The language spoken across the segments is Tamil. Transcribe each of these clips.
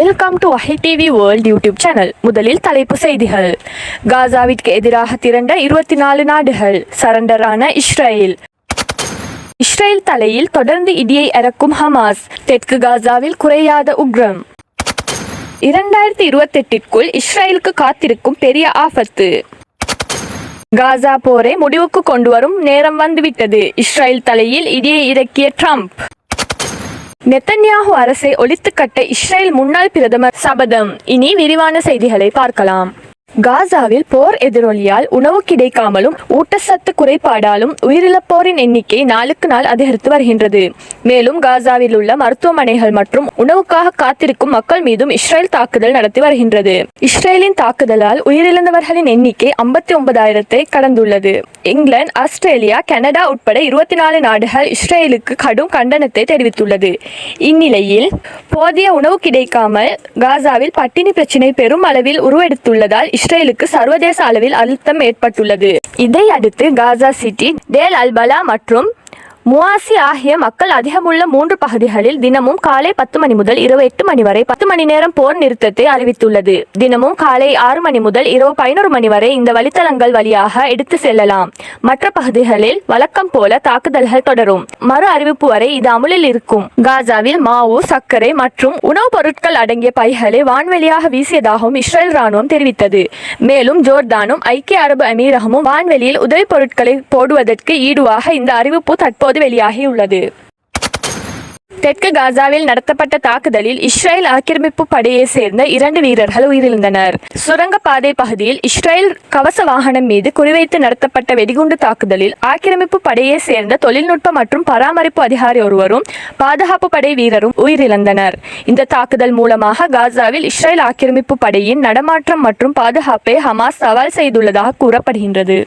வெல்கம் டு வஹி டிவி வேர்ல்ட் யூடியூப் சேனல் முதலில் தலைப்பு செய்திகள். காசாவிற்கு எதிராக திரண்ட இருபத்தி நாலு நாடுகள் சரண்டரான இஸ்ரேல். இஸ்ரேல் தலையில் தொடர்ந்து இடியை இறக்கும் ஹமாஸ். தெற்கு காசாவில் குறையாத உக்ரம். இரண்டாயிரத்தி இருபத்தெட்டிற்குள் இஸ்ரேலுக்கு காத்திருக்கும் பெரிய ஆபத்து. காசா போரை முடிவுக்கு கொண்டு வரும் நேரம் வந்துவிட்டது. இஸ்ரேல் தலையில் இடியை இறக்கிய ட்ரம்ப். நெத்தன்யாகு அரசை ஒழித்துக்கட்ட இஸ்ரேல் முன்னாள் பிரதமர் சபதம். இனி விரிவான செய்திகளை பார்க்கலாம். காசாவில் போர் எதிரொலியால் உணவு கிடைக்காமலும் ஊட்டச்சத்து குறைபாடாலும் உயிரிழப்போரின் எண்ணிக்கை நாளுக்கு நாள் அதிகரித்து வருகின்றது. மேலும் காசாவில் உள்ள மருத்துவமனைகள் மற்றும் உணவுக்காக காத்திருக்கும் மக்கள் மீதும் இஸ்ரேல் தாக்குதல் நடத்தி வருகின்றது. இஸ்ரேலின் தாக்குதலால் உயிரிழந்தவர்களின் எண்ணிக்கை ஐம்பத்தி ஒன்பதாயிரத்தை கடந்துள்ளது. இங்கிலாந்து ஆஸ்திரேலியா கனடா உட்பட இருபத்தி நாலு நாடுகள் இஸ்ரேலுக்கு கடும் கண்டனத்தை தெரிவித்துள்ளது. இந்நிலையில் போதிய உணவு கிடைக்காமல் காசாவில் பட்டினி பிரச்சினை பெரும் அளவில் உருவெடுத்துள்ளதால் இஸ்ரேலுக்கு சர்வதேச அளவில் அழுத்தம் ஏற்பட்டுள்ளது. இதையடுத்து காசா சிட்டி டேல் அல்பலா மற்றும் முவாசி ஆகிய மக்கள் அதிகமுள்ள மூன்று பகுதிகளில் தினமும் காலை பத்து மணி முதல் இரவு எட்டு மணி வரை பத்து மணி நேரம் போர் நிறுத்தத்தை அறிவித்துள்ளது. தினமும் காலை ஆறு மணி முதல் இரவு பதினோரு மணி வரை இந்த வழித்தளங்கள் வழியாக எடுத்து செல்லலாம். மற்ற பகுதிகளில் வழக்கம் போல தாக்குதல்கள் தொடரும். மறு அறிவிப்பு வரை இது அமுலில் இருக்கும். காசாவில் மாவு சர்க்கரை மற்றும் உணவுப் பொருட்கள் அடங்கிய பைகளை வான்வெளியாக வீசியதாகவும் இஸ்ரேல் ராணுவம் தெரிவித்தது. மேலும் ஜோர்தானும் ஐக்கிய அரபு அமீரகமும் வான்வெளியில் உதவிப் பொருட்களை போடுவதற்கு ஈடுவாக இந்த அறிவிப்பு தற்போது வெளியாகியுள்ளது. தெற்கு காசாவில் நடத்தப்பட்ட தாக்குதலில் இஸ்ரேல் ஆக்கிரமிப்பு படையை சேர்ந்த இரண்டு வீரர்கள் உயிரிழந்தனர். சுரங்கப்பாதை பகுதியில் இஸ்ரேல் கவச வாகனம் மீது குறிவைத்து நடத்தப்பட்ட வெடிகுண்டு தாக்குதலில் ஆக்கிரமிப்பு படையை சேர்ந்த தொழில்நுட்ப மற்றும் பராமரிப்பு அதிகாரி ஒருவரும் பாதுகாப்பு படை வீரரும் உயிரிழந்தனர். இந்த தாக்குதல் மூலமாக காசாவில் இஸ்ரேல் ஆக்கிரமிப்பு படையின் நடமாட்டம் மற்றும் பாதுகாப்பை ஹமாஸ் சவால் செய்துள்ளதாக கூறப்படுகின்றது.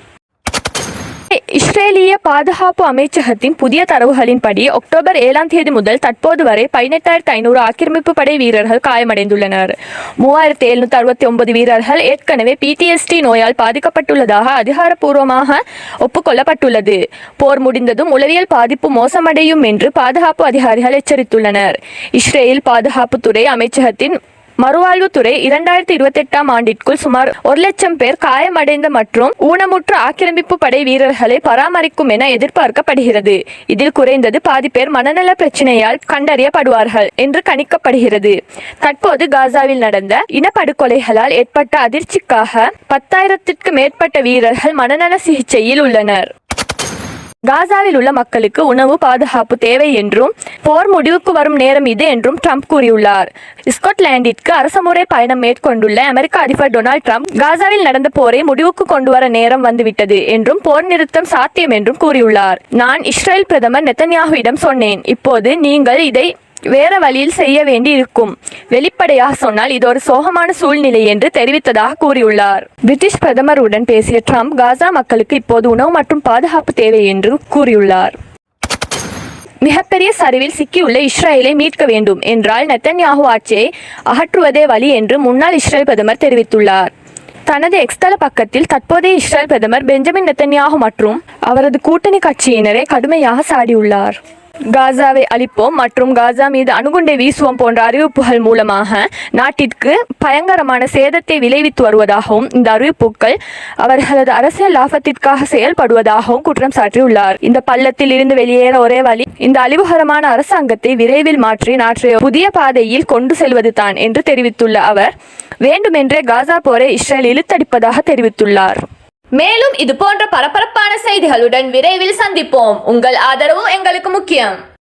இஸ்ரேலிய பாதுகாப்பு அமைச்சகத்தின் புதிய தரவுகளின்படி அக்டோபர் ஏழாம் தேதி முதல் தற்போது வரை பதினெட்டாயிரத்து ஐநூறு ஆக்கிரமிப்பு படை வீரர்கள் காயமடைந்துள்ளனர். மூவாயிரத்து எழுநூற்றி அறுபத்தி ஒன்பது வீரர்கள் ஏற்கனவே பிடிஎஸ்டி நோயால் பாதிக்கப்பட்டுள்ளதாக அதிகாரப்பூர்வமாக ஒப்புக்கொள்ளப்பட்டுள்ளது. போர் முடிந்ததும் உளவியல் பாதிப்பு மோசமடையும் என்று பாதுகாப்பு அதிகாரிகள் எச்சரித்துள்ளனர். இஸ்ரேல் பாதுகாப்புத்துறை அமைச்சகத்தின் மறுவாழ்வுத்துறை இரண்டாயிரத்தி இருபத்தி எட்டாம் ஆண்டிற்குள் சுமார் ஒரு லட்சம் பேர் காயமடைந்த மற்றும் ஊனமுற்ற ஆக்கிரமிப்பு படை வீரர்களை பராமரிக்கும் என எதிர்பார்க்கப்படுகிறது. இதில் குறைந்தது பாதி பேர் மனநல பிரச்சனையால் கண்டறியப்படுவார்கள் என்று கணிக்கப்படுகிறது. தற்போது காசாவில் நடந்த இனப்படுகொலைகளால் ஏற்பட்ட அதிர்ச்சிக்காக பத்தாயிரத்திற்கு மேற்பட்ட வீரர்கள் மனநல சிகிச்சையில் உள்ளனர். காசாவில் உள்ள மக்களுக்கு உணவு பாதுகாப்பு தேவை என்றும் போர் முடிவுக்கு வரும் நேரம் இது என்றும் ட்ரம்ப் கூறியுள்ளார். ஸ்காட்லாந்திற்கு அரசமுறை பயணம் மேற்கொண்டுள்ள அமெரிக்க அதிபர் டொனால்ட் ட்ரம்ப் காசாவில் நடந்த போரை முடிவுக்கு கொண்டு வர நேரம் வந்துவிட்டது என்றும் போர் நிறுத்தம் சாத்தியம் என்றும் கூறியுள்ளார். நான் இஸ்ரேல் பிரதமர் நெத்தன்யாகுவிடம் சொன்னேன். இப்போது நீங்கள் இதை வேற வழியில் செய்ய வேண்டி இருக்கும் வெளிப்படையாக சொன்னால் இது ஒரு சோகமான சூழ்நிலை என்று தெரிவித்ததாக கூறியுள்ளார். பிரிட்டிஷ் பிரதமருடன் பேசிய ட்ரம்ப் காசா மக்களுக்கு இப்போது உணவு மற்றும் பாதுகாப்பு தேவை என்று கூறியுள்ளார். மிகப்பெரிய சரிவில் சிக்கியுள்ள இஸ்ரேலை மீட்க வேண்டும் என்றால் நெத்தன்யாகு ஆட்சியை அகற்றுவதே வழி என்று முன்னாள் இஸ்ரேல் பிரதமர் தெரிவித்துள்ளார். தனது எக்ஸ்தல பக்கத்தில் தற்போதைய இஸ்ரேல் பிரதமர் பெஞ்சமின் நெத்தன்யாகு மற்றும் அவரது கூட்டணி கட்சியினரை கடுமையாக சாடியுள்ளார். காசாவை அழிப்போம் மற்றும் காசா மீது அணுகுண்டை வீசுவோம் போன்ற அறிவிப்புகள் மூலமாக நாட்டிற்கு பயங்கரமான சேதத்தை விளைவித்து வருவதாகவும் இந்த அறிவிப்புகள் அவர்களது அரசியல் லாபத்திற்காக செயல்படுவதாகவும் குற்றம் சாட்டியுள்ளார். இந்த பள்ளத்தில் இருந்து வெளியேற ஒரே வழி இந்த அழிவுகரமான அரசாங்கத்தை விரைவில் மாற்றி நாற்றைய புதிய பாதையில் கொண்டு செல்வது தான் என்று தெரிவித்துள்ள அவர் வேண்டுமென்றே காசா போரை இஸ்ரேல் இழுத்தடிப்பதாக தெரிவித்துள்ளார். மேலும் இது போன்ற பரபரப்பான செய்திகளுடன் விரைவில் சந்திப்போம். உங்கள் ஆதரவும் எங்களுக்கு முக்கியம்.